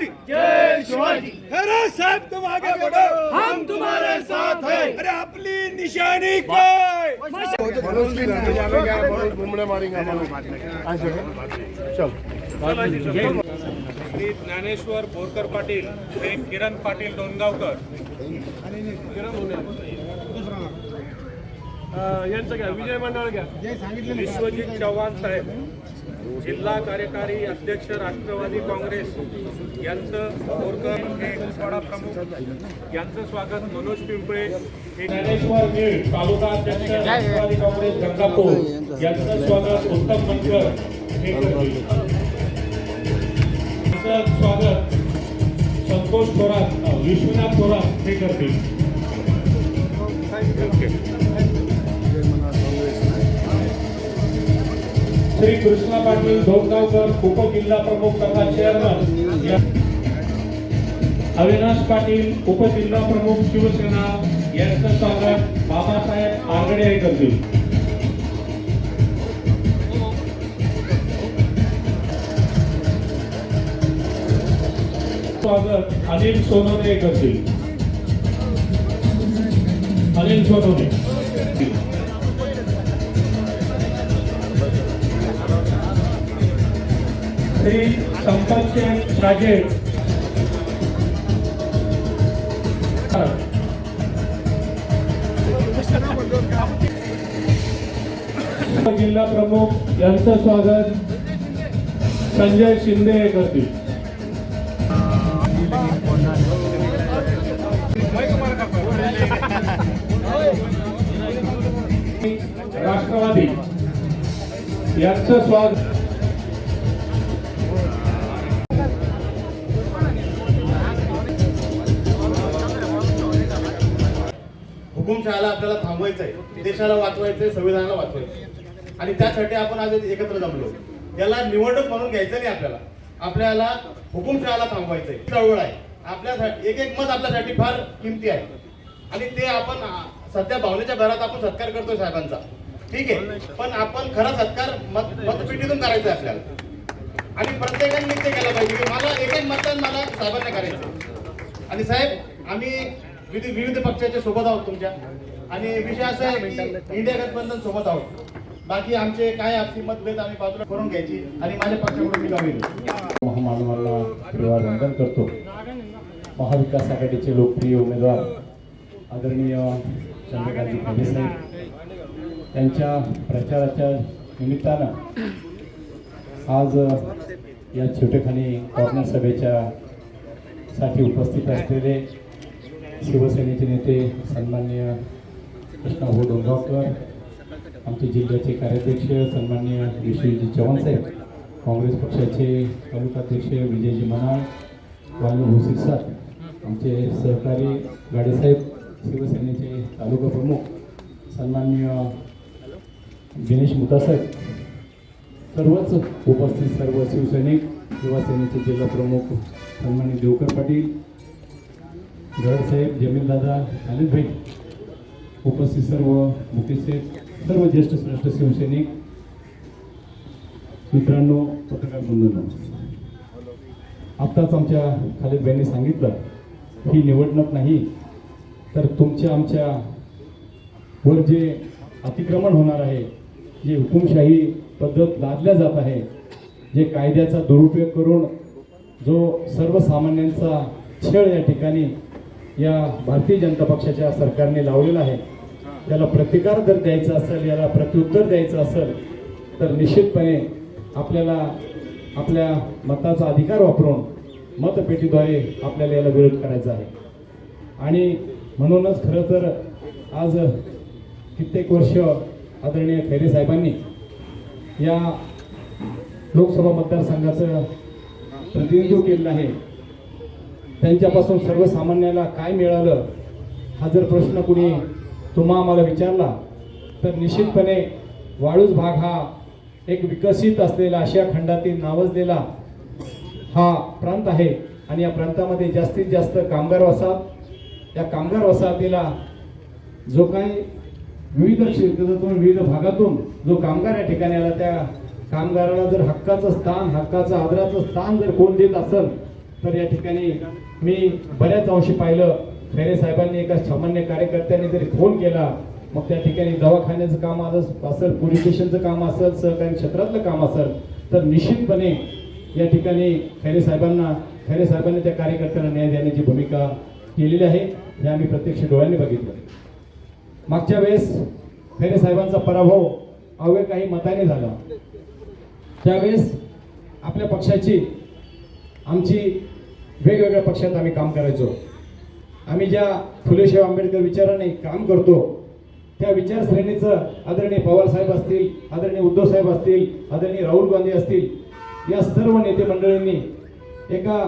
भवानी जय शिवाजी। खरं साहेब तुम आगे बढ़ो हम तुम्हारे साथ हैं। अरे आपली निशाणी काय श्री ज्ञानेश्वर बोरकर पाटील श्री किरण पाटील डोणगावकर। यांचं घ्या विजय मंडळ घ्या. विश्वजित चव्हाण साहेब. जिल्हा कार्यकारी अध्यक्ष राष्ट्रवादी काँग्रेस यांचं बोरकर हे वाडा प्रमुख यांचं स्वागत मनोज पिंपळे हे ज्ञानेश्वर मीळ तालुका अध्यक्ष राष्ट्रवादी काँग्रेस गंगापूर यांचं स्वागत उत्तम बनकर हे करतील. स्वागत संतोष थोरात विश्वनाथ थोरात हे करतील. श्री कृष्णा पाटील धोडगावकर उपजिल्हा प्रमुख तथा चेअरमन अविनाश पाटील उपजिल्हा प्रमुख शिवसेना. यांचं स्वागत बाबासाहेब आंगडे करतील स्वागत अनिल सोनवणे करतील अनिल सोनवणे श्री संपतसिंग राजे. जिल्हा प्रमुख यांचं स्वागत. संजय शिंदे हे करतील. राष्ट्रवादी. यांचं स्वागत. हुकुमशहाला आपल्याला थांबवायचं आहे देशाला वाचवायचं आहे संविधानाला वाचवायचं. आणि त्यासाठी आपण आज एकत्र जमलो. याला निवडणूक म्हणून घ्यायचं नाही आपल्याला. आपल्याला हुकुमशहाला थांबवायचं आहे चळवळ आहे. आपल्यासाठी एक एक मत आपल्यासाठी फार किमती आहे. आणि ते आपण सध्या भावनेच्या भरात आपण सत्कार करतोय साहेबांचा. ठीक आहे? पण आपण खरा सत्कार मत मतपेटीतून करायचा आहे आपल्याला. आणि प्रत्येकाने निश्चय केला पाहिजे. की मला एक एक मतदान मला साहेबांना करायचं. आणि साहेब आम्ही विविध विविध पक्षाच्या सोबत आहोत तुमच्या. आणि विषय असा आहे की इंडिया गठबंधन सोबत आहोत. बाकी आमचे काय आपसी मतभेद आम्ही बाजूला करून घ्यायची आणि माझ्या पक्षाकडून मी करतो. महाविकास आघाडीचे लोकप्रिय उमेदवार आदरणीय चंद्रकांत खैरे साहेब. यांच्या प्रचाराच्या निमित्तानं आज या छोटेखानी कॉर्नर सभेच्या साठी उपस्थित असलेले शिवसेनेचे नेते सन्माननीय कृष्णाभाऊ डोंगावकर आमचे जिल्ह्याचे कार्याध्यक्ष सन्मान्य विश्वजी चव्हाण साहेब काँग्रेस पक्षाचे तालुकाध्यक्ष विजयजी मनाळ वाल्मी भोसीर आमचे सहकारी गाडेसाहेब शिवसेनेचे तालुका प्रमुख सन्मान्य दिनेश मुतासाहेब सर्वच उपस्थित सर्व शिवसैनिक युवासेनेचे जिल्हा प्रमुख सन्मान्य देवकर पाटील गरडसाहेब जमीनदादा भाई उपस्थित सर्व मुकेशेब सर्व ज्येष्ठ श्रेष्ठ शिवसैनिक मित्रांनो पत्रकार बंधूंनो आत्ताच आमच्या खालिदभाईंनी सांगितलं ही निवडणूक नाही तर तुमच्या आमच्या वर जे अतिक्रमण होणार आहे जे हुकुमशाही पद्धत लादल्या जात आहे जे कायद्याचा दुरुपयोग करून जो सर्वसामान्यांचा छळ या ठिकाणी या भारतीय जनता पक्षाच्या सरकारने लावलेला आहे. याला प्रतिकार जर द्यायचा असेल याला प्रत्युत्तर द्यायचं असेल तर निश्चितपणे आपल्याला आपल्या मताचा अधिकार वापरून मतपेटीद्वारे आपल्याला याला विरोध करायचा आहे. आणि म्हणूनच खरं तर आज कित्येक वर्ष आदरणीय खैरे साहेबांनी या लोकसभा मतदारसंघाचं प्रतिनिधित्व केलेलं आहे. त्यांच्यापासून सर्वसामान्याला काय मिळालं हा जर प्रश्न कुणी तुम्हा आम्हाला विचारला तर निश्चितपणे वाळूज भाग हा एक विकसित असलेला आशिया खंडातील नावजलेला हा प्रांत आहे. आणि या प्रांतामध्ये जास्तीत जास्त कामगार वसाहत या कामगार वसाहतीला जो काही विविध क्षेत्रातून विविध भागातून जो कामगार या ठिकाणी आला त्या कामगाराला जर हक्काचं स्थान हक्काचं आदराचं स्थान जर कोण देत असेल तर या ठिकाणी मी बऱ्याच अंशी पाहिलं. खैरे साहेबांनी एका सामान्य कार्यकर्त्यांनी जरी फोन केला मग त्या ठिकाणी दवाखान्याचं काम असेल पोलीस स्टेशनचं काम असेल सहकारी क्षेत्रातलं काम असेल तर निश्चितपणे या ठिकाणी खैरे साहेबांना खैरे साहेबांनी त्या कार्यकर्त्यांना न्याय देण्याची भूमिका केलेली आहे. हे आम्ही प्रत्यक्ष डोळ्यांनी बघितलं. मागच्या वेळेस खैरे साहेबांचा पराभव अवघ्या काही मताने झाला. त्यावेळेस आपल्या पक्षाची आमची वेगवेगळ्या पक्षात आम्ही काम करायचो. आम्ही ज्या फुलेशाह आंबेडकर विचाराने काम करतो त्या विचारश्रेणीचं आदरणीय पवारसाहेब असतील आदरणीय उद्धवसाहेब असतील आदरणीय राहुल गांधी असतील या सर्व नेते मंडळींनी एका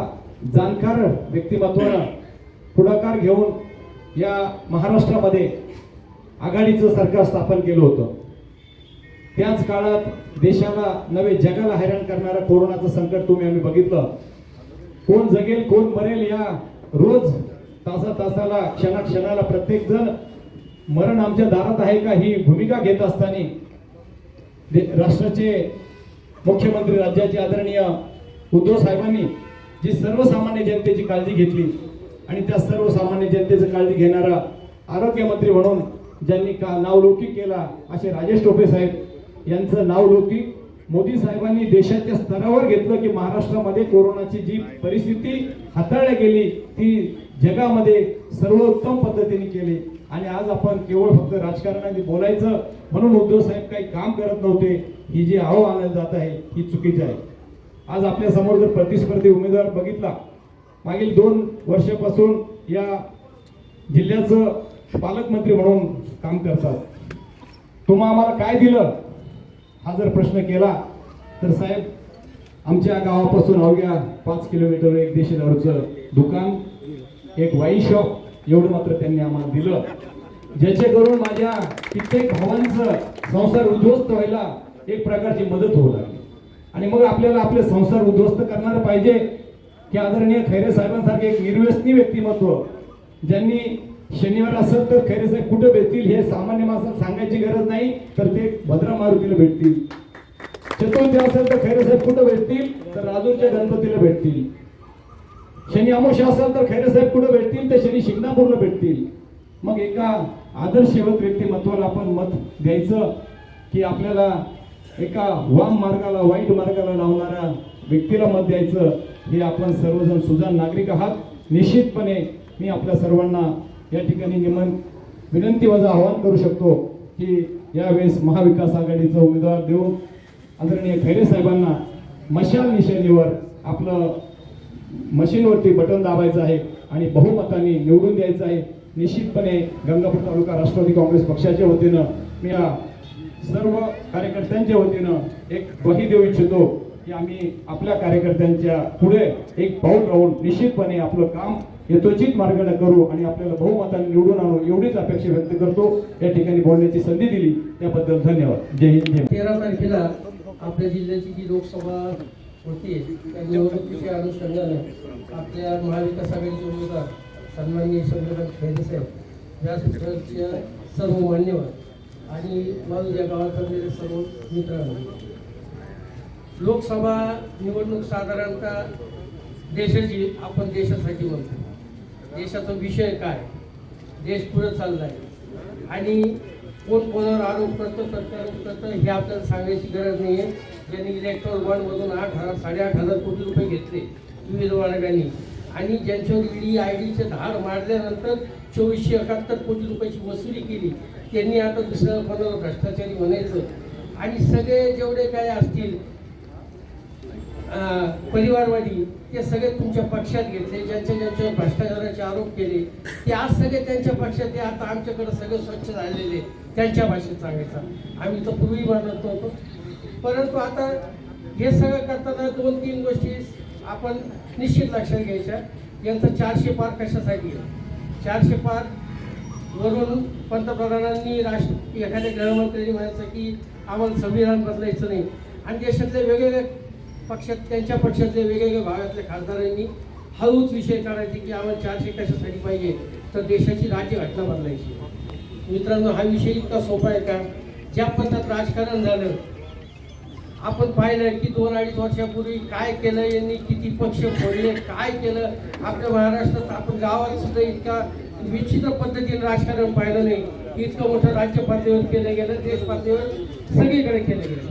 जाणकार व्यक्तिमत्वानं पुढाकार घेऊन या महाराष्ट्रामध्ये आघाडीचं सरकार स्थापन केलं होतं. त्याच काळात देशाला नवे जगाला हैराण करणारं कोरोनाचं संकट तुम्ही आम्ही बघितलं. कोण जगेल कोण मरेल या रोज तासा तासाला क्षणा क्षणाला प्रत्येक जण मरण आमच्या दारात आहे का ही भूमिका घेत असताना दे- राष्ट्राचे मुख्यमंत्री राज्याचे आदरणीय उद्धव साहेबांनी जी सर्वसामान्य जनतेची काळजी घेतली आणि त्या सर्वसामान्य जनतेची काळजी घेणारा आरोग्यमंत्री म्हणून ज्यांनी का नावलौकिक केला असे राजेश टोपे साहेब यांचं नावलौकिक मोदी साहेबांनी देशाच्या स्तरावर घेतलं की महाराष्ट्रामध्ये कोरोनाची जी परिस्थिती हाताळली गेली ती जगामध्ये सर्वोत्तम पद्धतीने केली. आणि आज आपण केवळ फक्त राजकारणाने बोलायचं म्हणून उद्धव साहेब काही काम करत नव्हते ही जी आव आणायला जात आहे ही चुकीची आहे. आज आपल्यासमोर जर प्रतिस्पर्धी उमेदवार बघितला मागील दोन वर्षापासून या जिल्ह्याचं पालकमंत्री म्हणून काम करतात. तुम्हा आम्हाला काय दिलं? हा जर प्रश्न केला तर साहेब आमच्या गावापासून अवघ्या पाच किलोमीटर एक देशीदारूचं दुकान एक वाई शॉप एवढं मात्र त्यांनी आम्हाला दिलं. ज्याचे करून माझ्या कित्येक भावांचं संसार उद्ध्वस्त व्हायला एक प्रकारची मदत होऊ लागली. आणि मग आपल्याला आपले संसार उद्ध्वस्त करणार पाहिजे की आदरणीय खैरे साहेबांसारखे एक निर्व्यसनी व्यक्तिमत्व ज्यांनी शनिवार असेल तर खैरे साहेब कुठं भेटतील हे सामान्य माणसाला सांगायची गरज नाही तर ते भद्रा मारुतीला भेटतील. चतुर्थी असेल तर खैरे साहेब कुठं भेटतील तर राजूरच्या गणपतीला भेटतील. शनी अमावस्या असेल तर खैरे साहेब कुठं भेटतील तर शनी शिंगणापूरला भेटतील. मग एका आदर्शवत व्यक्तिमत्वाला आपण मत द्यायचं की आपल्याला एका वाम मार्गाला वाईट मार्गाला लावणाऱ्या व्यक्तीला मत द्यायचं हे आपण सर्वजण सुजाण नागरिक आहात. निश्चितपणे मी आपल्या सर्वांना या ठिकाणी निमन विनंती वजा आवाहन करू शकतो की यावेळेस महाविकास आघाडीचा उमेदवार देऊन आदरणीय खैरे साहेबांना मशाल निशाणीवर आपलं मशीनवरती बटन दाबायचं आहे आणि बहुमताने निवडून द्यायचं आहे. निश्चितपणे गंगापूर तालुका राष्ट्रवादी काँग्रेस पक्षाच्या वतीनं मी या सर्व कार्यकर्त्यांच्या वतीनं एक ग्वाही देऊ इच्छितो की आम्ही आपल्या कार्यकर्त्यांच्या पुढे एक पाऊल राहून निश्चितपणे आपलं काम यथोचित मार्गाने करू आणि आपल्याला बहुमताने निवडून आणू. एवढीच अपेक्षा व्यक्त करतो. या ठिकाणी बोलण्याची संधी दिली. त्याबद्दल धन्यवाद. जय हिंद तेरा तारखेला आपल्या जिल्ह्याची जी लोकसभा होती त्या निवडणुकीच्या अनुषंगाने आपल्या महाविकास आघाडीचे उमेदवार सन्मान्य चंद्रकांत खैरे साहेब व्यासपीठाच्या सर्व मान्यवर आणि माझ्या गावात असलेले सर्व मित्रांनो. लोकसभा निवडणूक साधारणतः देशाची आपण देशासाठी म्हणतो. देशाचा विषय काय? देश पुढे चाललाय. आणि कोण कोणावर आरोप करतं प्रत्यारोप करतं हे आपल्याला सांगायची गरज नाही आहे ज्यांनी इलेक्ट्रॉल बॉन्डमधून आठ हजार साडेआठ हजार कोटी रुपये घेतले विविध आणि ज्यांच्यावर ईडी आय डीचे धार मारल्यानंतर चोवीसशे एकाहत्तर कोटी रुपयाची वसुली केली त्यांनी आता दुसऱ्या कोणाला भ्रष्टाचारी म्हणायचं? आणि सगळे जेवढे काय असतील परिवारवादी ते सगळे तुमच्या पक्षात घेतले ज्यांच्या ज्यांच्यावर भ्रष्टाचाराचे आरोप केले ते आज सगळे त्यांच्या पक्षात ते आता आमच्याकडे सगळे स्वच्छ झालेले त्यांच्या भाषेत सांगायचं. आम्ही तर पूर्वी मानत नव्हतो. परंतु आता हे सगळं करताना दोन तीन गोष्टी आपण निश्चित लक्षात घ्यायच्या. यांचं चारशे पार कशासाठी चारशे पार वरून पंतप्रधानांनी राष्ट्र एखाद्या गृहमंत्र्यांनी म्हणायचं की आम्हाला संविधान बदलायचं नाही. आणि देशातले वेगवेगळे पक्षात त्यांच्या पक्षातले वेगवेगळ्या भागातल्या खासदारांनी हळूच विषय काढायचे की आम्हाला चारशे कशासाठी पाहिजे तर देशाची राज्यघटना बदलायची. मित्रांनो हा विषय इतका सोपा आहे का? ज्या पद्धत राजकारण झालं आपण पाहिलं की दोन अडीच वर्षापूर्वी काय केलं यांनी किती पक्ष फोडले काय केलं? आपल्या महाराष्ट्रात आपण गावात सुद्धा इतका विचित्र पद्धतीने राजकारण पाहिलं नाही. इतकं मोठं राज्य पातळीवर केलं गेलं देश पातळीवर सगळीकडे केलं गेलं.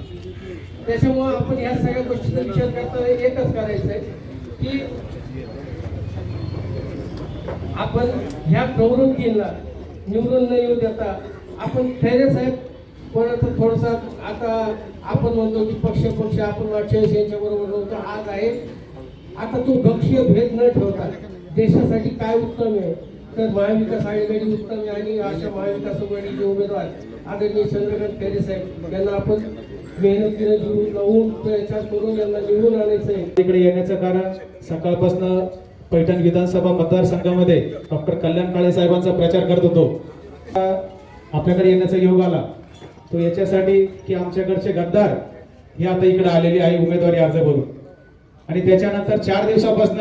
त्याच्यामुळं आपण ह्या सगळ्या गोष्टीचा विचार करताना एकच करायचं आहे की आपण ह्या प्रवृत्तीला निवडून न येऊ देता आपण खैरे साहेब कोणाचं थोडंसं आता आपण म्हणतो की पक्ष पक्ष आपण मागच्या यांच्याबरोबर होतो आज आहे. आता तो गक्षीय भेद न ठेवता देशासाठी काय उत्तम आहे? तर महाविकास आघाडी उत्तम आहे आणि अशा महाविकास आघाडीचे उमेदवार आदरणीय चंद्रकांत खैरे साहेब यांना आपण मेहनतीने जीव लावून करून यांना निवडून आणायचं आहे येण्याचं कारण सकाळपासून पैठण विधानसभा मतदारसंघामध्ये डॉक्टर कल्याण काळे साहेबांचा प्रचार करत होतो. आपल्याकडे येण्याचा योग आला. तो याच्यासाठी की आमच्याकडचे गद्दार हे आता इकडे आलेले आहे उमेदवारी अर्ज भरून. आणि त्याच्यानंतर चार दिवसापासून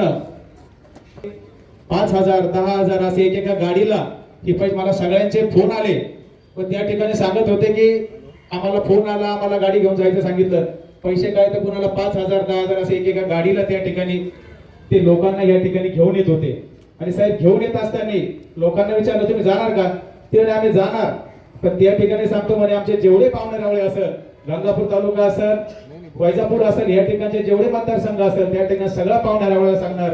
पाच हजार दहा हजार असे एक एका गाडीला ही मला सगळ्यांचे फोन आले. व त्या ठिकाणी सांगत होते की आम्हाला फोन आला आम्हाला गाडी घेऊन जायचं सांगितलं. पैसे काय तर कुणाला पाच हजार दहा हजार असे एकेका गाडीला त्या ठिकाणी ते लोकांना या ठिकाणी घेऊन येत होते. आणि साहेब घेऊन येत असताना लोकांना विचारलं तुम्ही जाणार का? ते आम्ही जाणार. पण त्या ठिकाणी सांगतो म्हणे आमचे जेवढे पाहुणे रावळे गंगापूर तालुका असेल वैजापूर असेल या ठिकाणचे जेवढे मतदारसंघ असेल त्या ठिकाणी सगळा पाहुणे रावळ्या सांगणार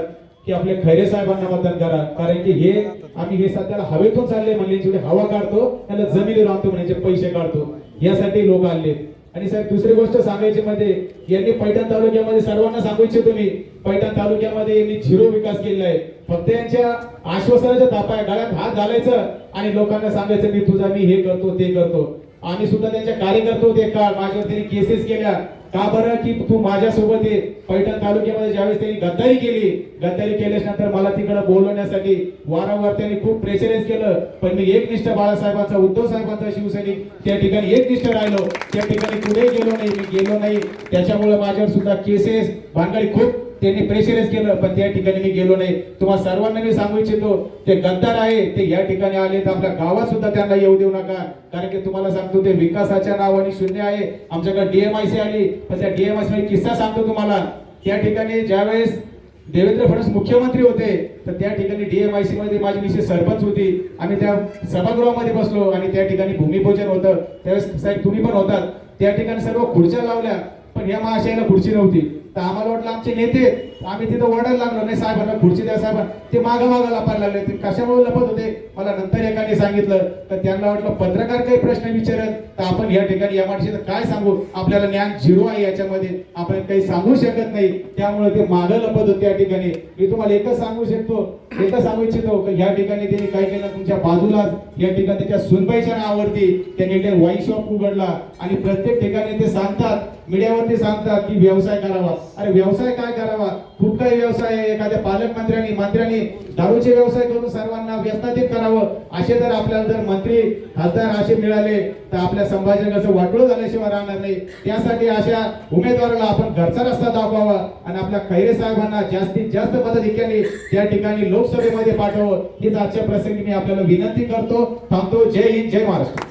की आपले खैरे साहेबांना मतदान करा. कारण की हे आम्ही हे सध्याला हवेतून चालले म्हणजे हवा काढतो त्याला जमिनीवर आणतो म्हणजे पैसे काढतो. यासाठी लोक आले आणि साहेब दुसरी गोष्ट सांगायची मध्ये यांनी पैठण तालुक्यामध्ये सर्वांना सांगू इच्छितो मी पैठण तालुक्यामध्ये यांनी झिरो विकास केलेला आहे. फक्त यांच्या आश्वासनाच्या तापाय गळ्यात हात घालायचं आणि लोकांना सांगायचं मी तुझा मी हे करतो ते करतो. आम्ही सुद्धा त्यांच्या कार्यकर्ते होते काळ माझ्यावर त्यांनी केसेस केल्या. का बरं की तू माझ्यासोबत ये? पैठण तालुक्यामध्ये ज्यावेळेस त्यांनी गद्दारी केली गद्दारी केल्याच नंतर मला तिकडे बोलवण्यासाठी वारंवार त्यांनी खूप प्रेशराईज केलं. पण मी एकनिष्ठ बाळासाहेबांचा उद्धव साहेबांचा शिवसैनिक त्या ठिकाणी एकनिष्ठ राहिलो. त्या ठिकाणी कुठेही गेलो नाही मी गेलो नाही. त्याच्यामुळे माझ्यावर सुद्धा केसेस भानगडी खूप त्यांनी प्रेशरच केलं पण त्या ठिकाणी मी गेलो नाही. तुम्हाला सर्वांना मी सांगू इच्छितो ते गद्दार आहे ते या ठिकाणी आले तर आपल्या गावात सुद्धा त्यांना येऊ देऊ नका. कारण की तुम्हाला सांगतो ते विकासाच्या नावाने शून्य आहे. आमच्याकडे डीएमआयसी आली पण त्या डीएमआयसी किस्सा सांगतो तुम्हाला. त्या ठिकाणी ज्यावेळेस देवेंद्र फडणवीस मुख्यमंत्री होते तर त्या ठिकाणी डीएमआयसी मध्ये माझी मिसेस सरपंच होती. आम्ही त्या सभागृहामध्ये बसलो आणि त्या ठिकाणी भूमिपूजन होतं. त्यावेळेस साहेब तुम्ही पण होतात. त्या ठिकाणी सर्व खुर्च्या लावल्या पण या महाशयाला खुर्ची नव्हती. तर आम्हाला वाटलं आमचे नेते आम्ही तिथं ओरडायला लागलो नाही साहेबांना खुर्ची द्या साहेब. ते मागं मागं लपायला लागले. ते कशामुळे लपत होते? मला नंतर एकाने सांगितलं तर त्यांना वाटलं पत्रकार काही प्रश्न विचारत तर आपण या ठिकाणी या माणशी काय सांगू? आपल्याला ज्ञान झिरो आहे याच्यामध्ये. आपण काही सांगू शकत नाही. त्यामुळे ते मागं लपत होते या ठिकाणी. मी तुम्हाला एकच सांगू शकतो एकच सांगू इच्छितो की या ठिकाणी त्यांनी काय केलं? तुमच्या बाजूलाच या ठिकाणी त्याच्या सुनबाईच्या नावावरती त्यांनी ते वाईन शॉप उघडला. आणि प्रत्येक ठिकाणी ते सांगतात मीडियावरती सांगतात की व्यवसाय करावा. अरे व्यवसाय काय करावा? खूप काही व्यवसाय एखाद्या पालकमंत्र्यांनी मंत्र्यांनी दारूचे व्यवसाय करून सर्वांना व्यवस्थित करावं. असे जर आपल्याला जर मंत्री खासदार असे मिळाले तर आपल्या संभाजीनगरचं वाटोळ झाल्याशिवाय राहणार नाही. त्यासाठी अशा उमेदवाराला आपण घरचा रस्ता दाखवावा आणि आपल्या खैरे साहेबांना जास्तीत जास्त मताधिक्याने त्या ठिकाणी लोकसभेमध्ये पाठवावं. हीच आजच्या प्रसंगी मी आपल्याला विनंती करतो. थांबतो. जय हिंद जय महाराष्ट्र.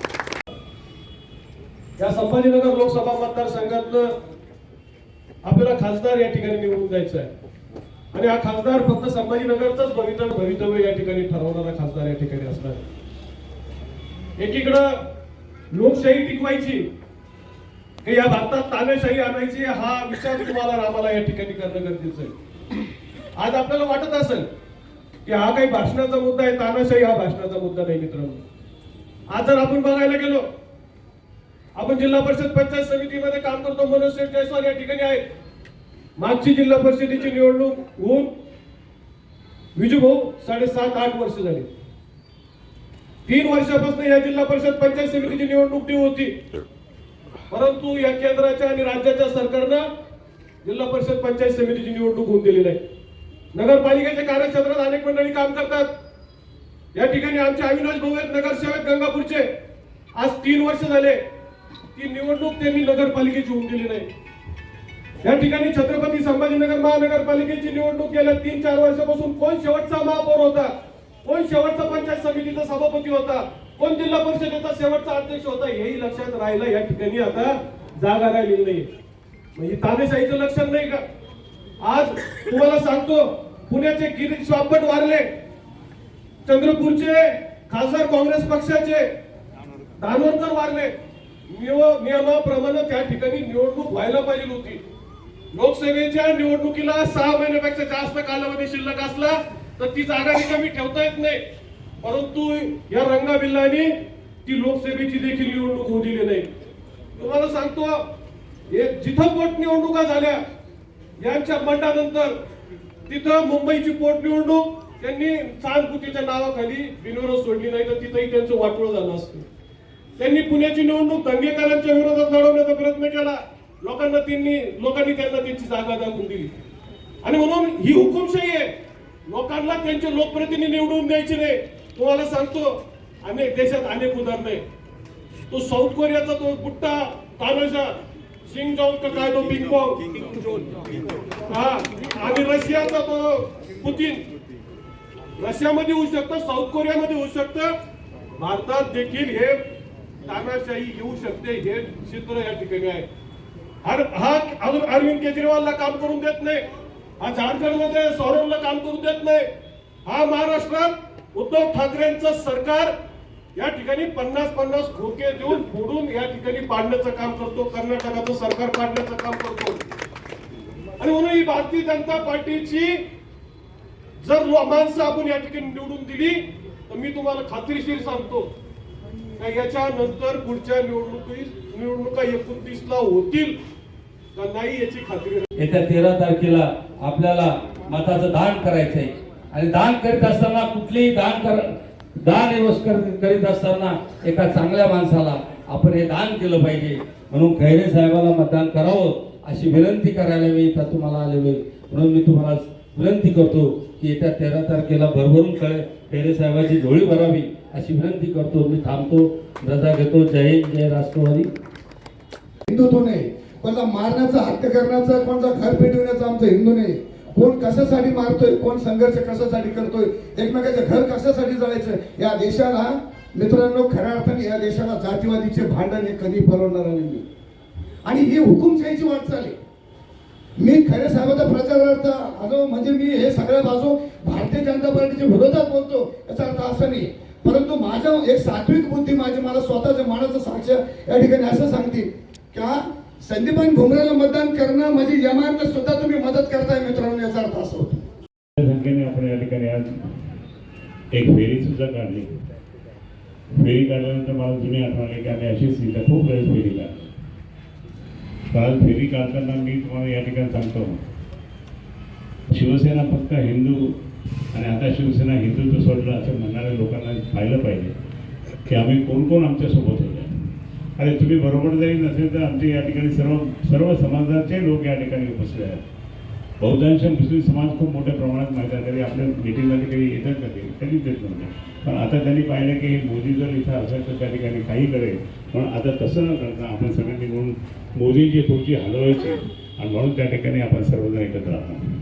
या संभाजीनगर लोकसभा मतदारसंघातलं आपल्याला खासदार या ठिकाणी निवडून जायचं आहे. आणि हा खासदार फक्त संभाजीनगरचाच भवितव्य भवितव्य या ठिकाणी ठरवणारा खासदार या ठिकाणी असणार आहे. एकीकडं लोकशाही टिकवायची की या भारतात तानाशाही आणायची हा विचार तुम्हाला रामाला आम्हाला या ठिकाणी करणं गरजेचं आहे. आज आपल्याला वाटत असेल की हा काही भाषणाचा मुद्दा आहे तानाशाही हा भाषणाचा मुद्दा नाही मित्रांनो. आज जर आपण बघायला गेलो आपण जिल्हा परिषद पंचायत समितीमध्ये काम करतो मनोज शेठ जयस्वाल या ठिकाणी आहेत. मागची जिल्हा परिषदेची निवडणूक होऊन विजूभाऊ साडेसात आठ वर्ष झाली. तीन वर्षापासून या जिल्हा परिषद पंचायत समितीची निवडणूक ती होती. परंतु या केंद्राच्या आणि राज्याच्या सरकारनं जिल्हा परिषद पंचायत समितीची निवडणूक होऊन दिली नाही. नगरपालिकेच्या कार्यक्षेत्रात अनेक मंडळी काम करतात. या ठिकाणी आमचे अविनाश भाऊ आहेत नगरसेवक गंगापूरचे. आज तीन वर्ष झाले. ती निवडणूक त्यांनी नगरपालिकेची होऊन दिली नाही. या ठिकाणी छत्रपती संभाजीनगर महानगरपालिकेची निवडणूक गेल्या तीन चार वर्षापासून कोण शेवटचा महापौर होता? कोण शेवटचा पंचायत समितीचा सभापती होता? कोण जिल्हा परिषदेचा शेवटचा अध्यक्ष होता? हेही लक्षात राहिलं या ठिकाणी आता जागा राहिलेली नाही म्हणजे तानेशाहीचं लक्षण नाही का? आज तुम्हाला सांगतो पुण्याचे गिरीश बापट वारले. चंद्रपूरचे खासदार काँग्रेस पक्षाचे. दानोरकर वारले. नियमाप्रमाणे त्या ठिकाणी निवडणूक व्हायला पाहिजे होती लोकसभेच्या निवडणुकीला सहा महिन्यापेक्षा जास्त कालावधी शिल्लक असला तर ती जागा रिकामी ठेवता येत नाही. परंतु या रंगाबिल्लाने ती लोकसभेची देखील निवडणूक होऊ दिली नाही. तुम्हाला सांगतो एक जिथं पोटनिवडणुका झाल्या यांच्या मंडानंतर तिथं मुंबईची पोटनिवडणूक त्यांनी सहानुभूतीच्या नावाखाली बिनविरोध सोडली नाही तर तिथंही त्यांचं वाटोळ झालं असतं. त्यांनी पुण्याची निवडणूक दंगेकरांच्या विरोधात लढवण्याचा प्रयत्न केला. लोकांना त्यांनी लोकांनी त्यांना त्यांची जागा दाखवून दिली. आणि म्हणून ही हुकुमशाही आहे. लोकांना त्यांचे लोकप्रतिनिधी निवडून द्यायचे नाही. तुम्हाला सांगतो अनेक देशात अनेक उदाहरणं आहे तो साऊथ कोरियाचा तो बुट्टा तानाशा सिंग जॉन का काय तो पिंगपॉंग हा आणि रशियाचा तो पुतीन. रशियामध्ये होऊ शकतं साऊथ कोरियामध्ये होऊ शकतं. भारतात देखील हे तानाशाही येऊ शकते हे चित्र या ठिकाणी आहे. हा अजून अरविंद केजरीवालला काम करून देत नाही. हा झारखंडमध्ये सौरभला काम करून देत नाही. हा महाराष्ट्रात उद्धव ठाकरेंचं सरकार या ठिकाणी पन्नास पन्नास खोके देऊन फोडून या ठिकाणी पाडण्याचं काम करतो. कर्नाटकाचं सरकार पाडण्याचं काम करतो. आणि म्हणून ही भारतीय जनता पार्टीची जर माणसं आपण या ठिकाणी निवडून दिली तर मी तुम्हाला खात्रीशीर सांगतो. का पुढच्या निवडणुकीत निवडणुका एकोणतीस ला होतील का नाही याची खात्री येत्या तेरा तारखेला आपल्याला मताचं दान करायचंय. आणि दान करीत असताना कुठलेही दान कर दान व्यवस्थ करीत असताना एका चांगल्या माणसाला आपण हे दान केलं पाहिजे. म्हणून खैरे साहेबाला मतदान करावं अशी विनंती करायला मी इथं तुम्हाला आलेलो आहे. म्हणून मी तुम्हाला विनंती करतो की येत्या तेरा तारखेला भरभरून खैरे साहेबाची झोळी भरावी. अशी विनंती करतो मी थांबतो. रजा घेतो. जय हिंद जय राष्ट्रवादी. हिंदुत्व नाही कोणाला मारण्याचा हत्या करण्याचा कोणाचं घर पेटवण्याचा आमचं हिंदू नाही कोण कशासाठी मारतोय कोण संघर्ष कशासाठी करतोय एकमेकाचं घर कशासाठी जळायचं या देशाला मित्रांनो खऱ्या अर्थाने या देशाला जातीवादीचे भांडण हे कधी परवडणार नाही. आणि ही हुकुमशाहीची वाटचाल आहे. मी खरे साहेबाचा प्रचारार्थ आलो म्हणजे मी हे सगळ्या बाजू भारतीय जनता पार्टीच्या विरोधात बोलतो याचा अर्थ असा नाही. परंतु माझ्या एक सात्विक बुद्धी माझी मला स्वतःच्या मनाचं साक्ष या ठिकाणी असं सांगते का संदीपान भुमरेला मतदान करणं म्हणजे यमांना सुद्धा तुम्ही मदत करताय मित्रांनो याचा अर्थ असं होतो. संख्येने आपण या ठिकाणी आज एक फेरी सुद्धा काढली. फेरी काढल्यानंतर मला जुनी आठवण आली की आम्ही अशीच इथं खूप वेळेस फेरी काढली. फेरी काढताना मी तुम्हाला या ठिकाणी सांगतो. शिवसेना फक्त हिंदू आणि आता शिवसेना हिंदुत्व सोडलं असं म्हणणाऱ्या लोकांना पाहिलं पाहिजे की आम्ही कोण कोण आमच्यासोबत होतो. आणि तुम्ही बरोबर जरी नसेल तर आमचे या ठिकाणी सर्व सर्व समाजाचे लोक या ठिकाणी उपस्थित आहेत. बहुतांश मुस्लिम समाज खूप मोठ्या प्रमाणात माहिती आहे तरी आपल्या मिटिंगमध्ये काही येतात का ते? कधीच देत नव्हते. पण आता त्यांनी पाहिलं की मोदी जर इथं असेल तर त्या ठिकाणी काही करेल. पण आता तसं न करता आपण सगळ्यांनी म्हणून मोदीची पुढची हलवायची आणि म्हणून त्या ठिकाणी आपण सर्वजण एकत्र आहोत.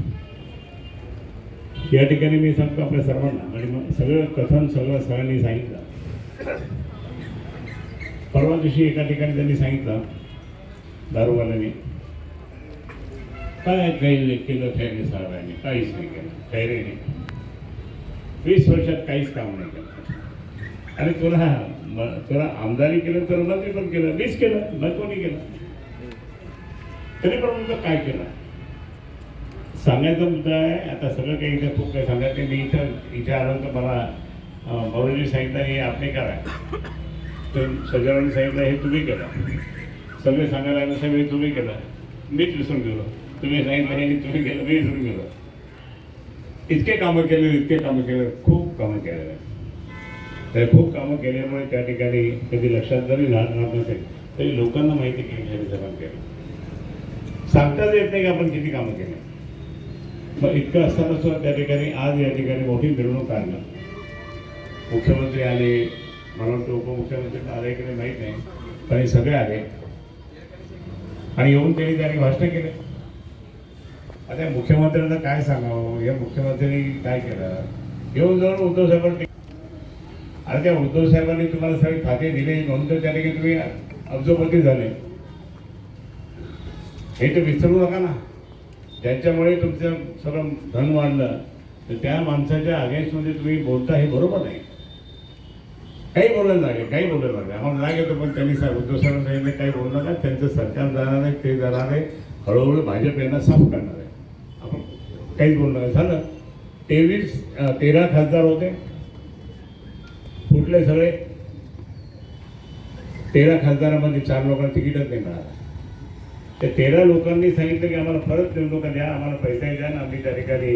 या ठिकाणी मी सांगतो आपल्या सर्वांना आणि मग सगळं कथन सगळं सगळ्यांनी सांगितलं. परवा दिवशी एका ठिकाणी त्यांनी सांगितलं दारूवाल्यांनी काय काही केलं खैरे साहेबांनी? काहीच नाही केलं खैरेने वीस वर्षात काहीच काम नाही केलं. आणि तुला तुला आमदारी केलं तर मंत्री पण केलं मीच केलं मग कोणी केलं? तरी पण म्हणतो काय केलं? सांगायचा मुद्दा आहे आता सगळं काही इथं खूप काही सांगायचं नाही. मी इथं इथे आलो तर मला भाऊजी सांगितलं हे आपले करा. तर सगळ्यांनी सांगितलं हे तुम्ही करा. सगळे सांगायला लागलं सगळे हे तुम्ही केलं मीच विसरून गेलो. तुम्ही सांगितलं हे तुम्ही केलं मी विसरून गेलो. इतके कामं केले इतके कामं केले खूप कामं केलेले तर खूप कामं केल्यामुळे त्या ठिकाणी कधी लक्षात जरी राहत राहत नसेल तरी लोकांना माहिती की खैरे काम केलं. सांगताच येत नाही की आपण किती कामं केली. मग इतकं असताना सुद्धा त्या ठिकाणी आज या ठिकाणी मोठी मिरवणूक काढणं मुख्यमंत्री आले मला वाटतं उपमुख्यमंत्री आले की नाही माहीत नाही पण हे सगळे आले. आणि येऊन त्यांनी त्यांनी भाषण केले. आता मुख्यमंत्र्यांना काय सांगावं? या मुख्यमंत्र्यांनी काय केलं? येऊन जाऊन उद्धव साहेबांनी अरे त्या उद्धव साहेबांनी तुम्हाला सगळे खाते दिले म्हणून तर त्या ठिकाणी तुम्ही अब्जोपती झाले. हे तर विसरू नका ना. ज्याच्यामुळे तुमचं सगळं धन वाढलं तर त्या माणसाच्या अगेन्स्टमध्ये तुम्ही बोलता हे बरोबर नाही. काही बोलायला लागेल काही बोलायला लागेल. आम्हाला राग येतो पण त्यांनी सा- उद्धव साहेबांनी काही बोलू नका. त्यांचं सरकार जाणार आहे ते जाणार आहे. हळूहळू भाजप यांना साफ करणार आहे. आपण काहीच बोलणार झालं. तेवीस तेरा खासदार होते. फुटले सगळे. तेरा खासदारामध्ये चार लोकांना तिकीटच नाही मिळालं. त्या तेरा लोकांनी सांगितलं की आम्हाला परत निवडणुका द्या आम्हाला पैसा द्या ना आम्ही त्या ठिकाणी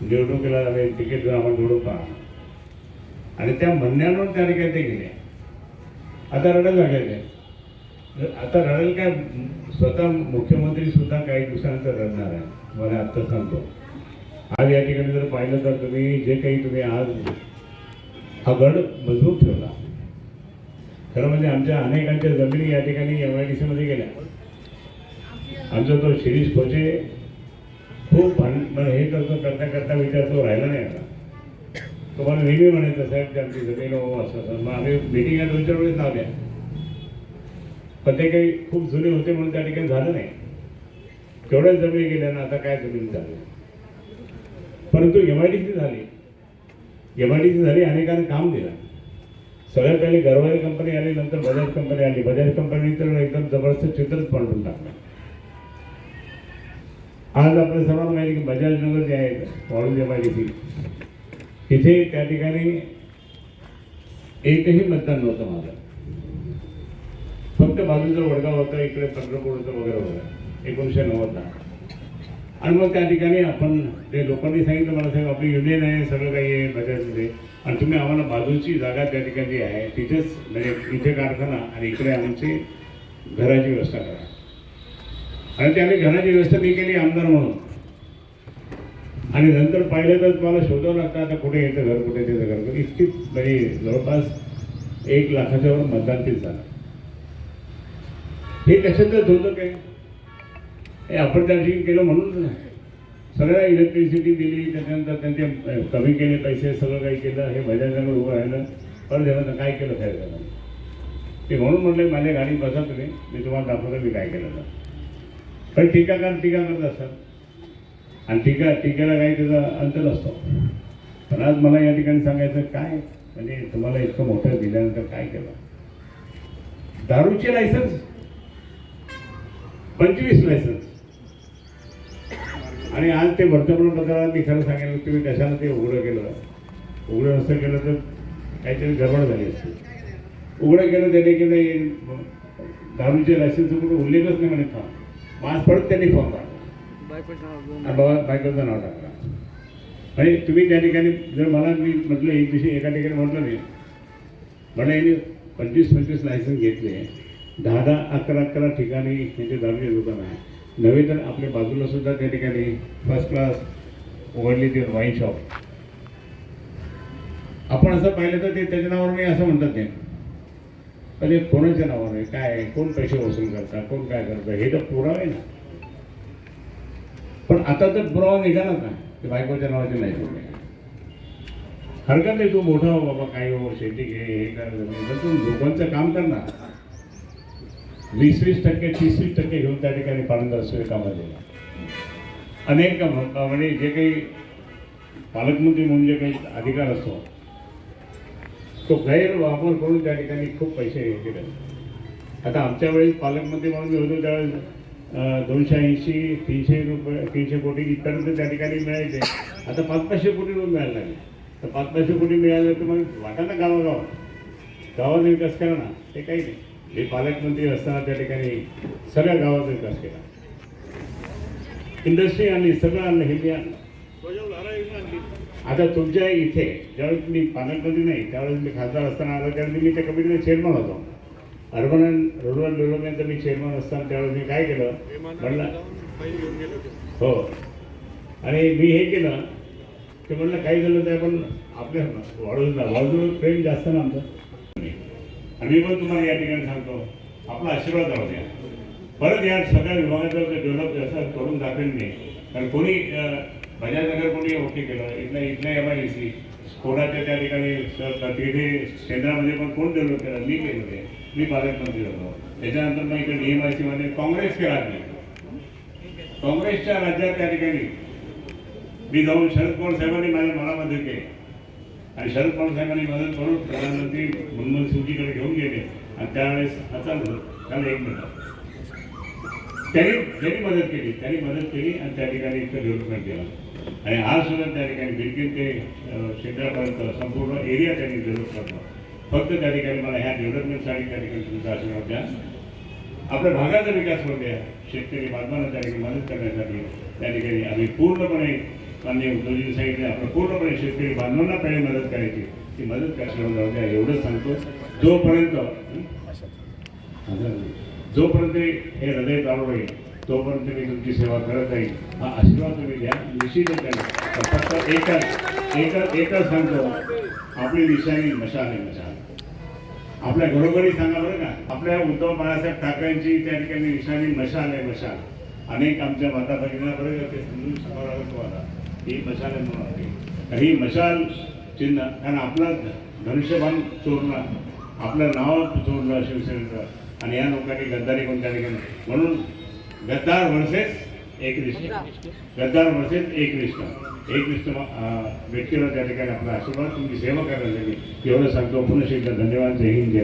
निवडणुकीला तिकीट घेऊन आम्हाला निवडून पहा. आणि त्या म्हणण्यावर त्या ठिकाणी ते गेले. आता रडायला लागले आता रडेल काय स्वतः मुख्यमंत्री सुद्धा काही दिवसानंतर रडणार आहे मला आत्ता सांगतो. आज या ठिकाणी जर पाहिलं तर तुम्ही जे काही तुम्ही आज हा गड मजबूत ठेवला. खरं म्हणजे आमच्या अनेकांच्या जमिनी या ठिकाणी एम आय डी सीमध्ये गेल्या. आमचा तो शिरीष खोचे खूप भांड म्हणजे हे करतो करता करता विचार तो राहिला नाही आता. तुम्हाला नेहमी म्हणायचं साहेब ते आमची जमीन हो असं असं मग आम्ही मिटिंग दोन चार वेळेस लावल्या पण ते काही खूप जुने होते म्हणून त्या ठिकाणी झालं नाही. केवढ्या जमिनी गेल्या ना आता काय जमीन झाली? परंतु एम आय डी सी झाली. एम आय डी सी झाली अनेकांना काम दिलं. सगळ्यात पहिले गरवारी कंपनी आली नंतर बजाज कंपनी आली. बजाज कंपनी तर एकदम जबरदस्त चित्रच पांडून टाकलं. आज आपल्या सर्वांना माहिती की बजाज नगर जे आहे वाळूज एम आय डी तिथे त्या ठिकाणी एकही मतदान नव्हतं माझं. फक्त बाजूचा वडगाव होता इकडे पंढरपूर वगैरे होतं. एकोणीसशे नव्वदला. आणि मग त्या ठिकाणी आपण ते लोकांनी सांगितलं मला साहेब आपली युनियन आहे सगळं काही आहे बजाजमध्ये. आणि तुम्ही आम्हाला बाजूची जागा त्या ठिकाणी आहे तिथेच म्हणजे इथे कारखाना आणि इकडे आमची घराची व्यवस्था करा. आणि त्याने घराची व्यवस्था मी केली आमदार म्हणून. आणि नंतर पाहिलं तर मला शोधावं लागतं आता कुठे येतं घर कुठे त्याचं घर. इतकीच म्हणजे जवळपास एक लाखाच्या वर मतदान तेच झालं हे कशाचं होतं काय हे आपण त्या दिवशी केलं म्हणून सगळ्या इलेक्ट्रिसिटी दिली त्याच्यानंतर त्यांचे कमी केले पैसे सगळं काही केलं हे भजनगर उभं राहिलं. परत ह्यानं काय केलं काय झालं ते म्हणून म्हणलं माझ्या गाडी बसा तुम्ही मी तुम्हाला दाखवतो मी काय केलं तर. पण टीकाकार टीका करत असतात. आणि टीका टीकेला काही त्याचा अंत नसतो. पण आज मला या ठिकाणी सांगायचं काय म्हणजे तुम्हाला इतकं मोठं दिल्यानंतर काय केलं? दारूचे लायसन्स पंचवीस लायसन्स आणि आज ते वर्तमानपत्राला मी खरं सांगेल तुम्ही कशाला ते उघडं केलं? उघडं नसतं केलं तर काहीतरी गडबड झाली असते. उघडं केलं त्याने की नाही दारूचे लायसन्स उघडं उल्लेखच नाही म्हणे का मास पडत त्यांनी फॉर्म आणि बाबा बायकोचं नाव टाकला. म्हणजे तुम्ही त्या ठिकाणी जर मला मी म्हटलं एक दिवशी एका ठिकाणी म्हटलं नाही मला यांनी पंचवीस पंचवीस लायसन्स घेतले. दहा दहा अकरा अकरा ठिकाणी त्यांचे दारूचे दुकान आहे. नव्हे तर आपल्या बाजूला सुद्धा त्या ठिकाणी फर्स्ट क्लास उघडली ती वाईन शॉप आपण असं पाहिलं तर ते त्याच्या नावावर नाही असं म्हणतात ते. अरे कोणाच्या नावावर आहे? काय आहे? कोण पैसे वसूल करता? कोण काय करतं? हे तर पुरावे ना. पण आता तर पुरावा निघाला का? ते बायकोच्या नावाचे नाही ठेवले हरकत नाही तू मोठा हो बाबा काय हो शेती घे हे कर तू लोकांचं काम कर ना. वीस वीस टक्के तीस वीस टक्के घेऊन त्या ठिकाणी पालन रस्ते कामात येणार अनेक म्हणजे जे काही पालकमंत्री म्हणून जे काही अधिकार असतो तो गैरवापर करून त्या ठिकाणी खूप पैसे हे केले आता आमच्या वेळी पालकमंत्री म्हणून मी होतो त्यावेळेस दोनशे ऐंशी तीनशे रुपये तीनशे कोटी इथपर्यंत त्या ठिकाणी मिळायचे. आता पाच पाचशे कोटी रुपये मिळायला लागले. तर पाच पाचशे कोटी मिळाले तर मग वाटा ना गावागावात. गावाचा विकास करा ना ते काही नाही. हे पालकमंत्री असताना त्या ठिकाणी सगळ्या गावाचा विकास केला. इंडस्ट्री आणली सगळं आणलं हे मी आणलं. आता तुमच्या इथे ज्यावेळेस मी पालकमंत्री नाही त्यावेळेस मी खासदार असताना आलो त्यावेळेस मी त्या कमिटीचा चेअरमन होतो. अर्बन अँड रुरल डेव्हलपमेंटचं मी चेअरमन असताना त्यावेळेस मी काय केलं? म्हणलं हो. आणि मी हे केलं ते म्हणलं काही झालं तर आपण आपल्या वाढवून वाढवून प्रेम जास्त ना आमचं. आणि पण तुम्हाला या ठिकाणी सांगतो आपला आशीर्वाद राहू द्या. परत या सगळ्या विभागाचं डेव्हलप असं करून दाखवेन मी. कारण कोणी बजाजनगर कोणी ओके केलं इथलं इथलं एम आय डी सी कोणाच्या त्या ठिकाणी तिथे केंद्रामध्ये पण कोण डेव्हलप केलं? मी केलं ते. मी पालकमंत्री होतो. त्याच्यानंतर मग इकडे डी एम आय सी मध्ये काँग्रेस केला काँग्रेसच्या राज्यात त्या ठिकाणी मी जाऊन शरद पवार साहेबांनी माझ्या मनामध्ये केले. आणि शरद पवार साहेबांनी मदत करून प्रधानमंत्री मनमोहन सिंगजीकडे घेऊन गेले. आणि त्यावेळेस आता त्याला एक मिनिट. त्यांनी त्यांनी मदत केली त्यांनी मदत केली आणि त्या ठिकाणी इतकं डेव्हलपमेंट केला. आणि आज सुद्धा त्या ठिकाणी बिलकिन ते क्षेत्रापर्यंत संपूर्ण एरिया त्यांनी डेव्हलप करतो. फक्त त्या ठिकाणी मला ह्या डेव्हलपमेंटसाठी त्या ठिकाणी तुमचा असणार द्या. आपल्या भागाचा विकास होऊ द्या. शेतकरी बांधवांना त्या ठिकाणी मदत करण्यासाठी त्या ठिकाणी आम्ही पूर्णपणे मान्य उद्धवजी सांगितले आपण पूर्णपणे शेतकरी बांधवांना पहिले मदत करायची. ती मदत करायला जाऊ द्या एवढंच सांगतो. जोपर्यंत असं जोपर्यंत हे हृदय चालू राहील तोपर्यंत मी तुमची सेवा करत राहील हा आशीर्वाद तुम्ही द्या निश्चितच द्या फक्त एकच एकच एकच सांगतो. आपली निशाणी मशाल आहे मशाल. आपल्या घरोघरी सांगा बरं का आपल्या उद्धव बाळासाहेब ठाकरेंची त्या ठिकाणी निशाणी मशाल आहे मशाल. अनेक आमच्या माता भगिना बरं का ते समजून समोर आलं तुम्हाला. ही मशाल आहे म्हणून ही मशाल चिन्ह कारण आपला धनुष्यबाण चोरणं आपलं नाव चोरणं शिवसेनेचं आणि या लोकांनी गद्दारी कोण त्या ठिकाणी म्हणून गद्दार वर्सेस एक रिष्ट गद्दार वर्सेस एक रिष्ट एक रिष्ट व्यक्तीला त्या ठिकाणी आपला आशीर्वाद तुमची सेवा करायला एवढं सांगतो. पुन्हा एकदा धन्यवाद. जय हिंद जय.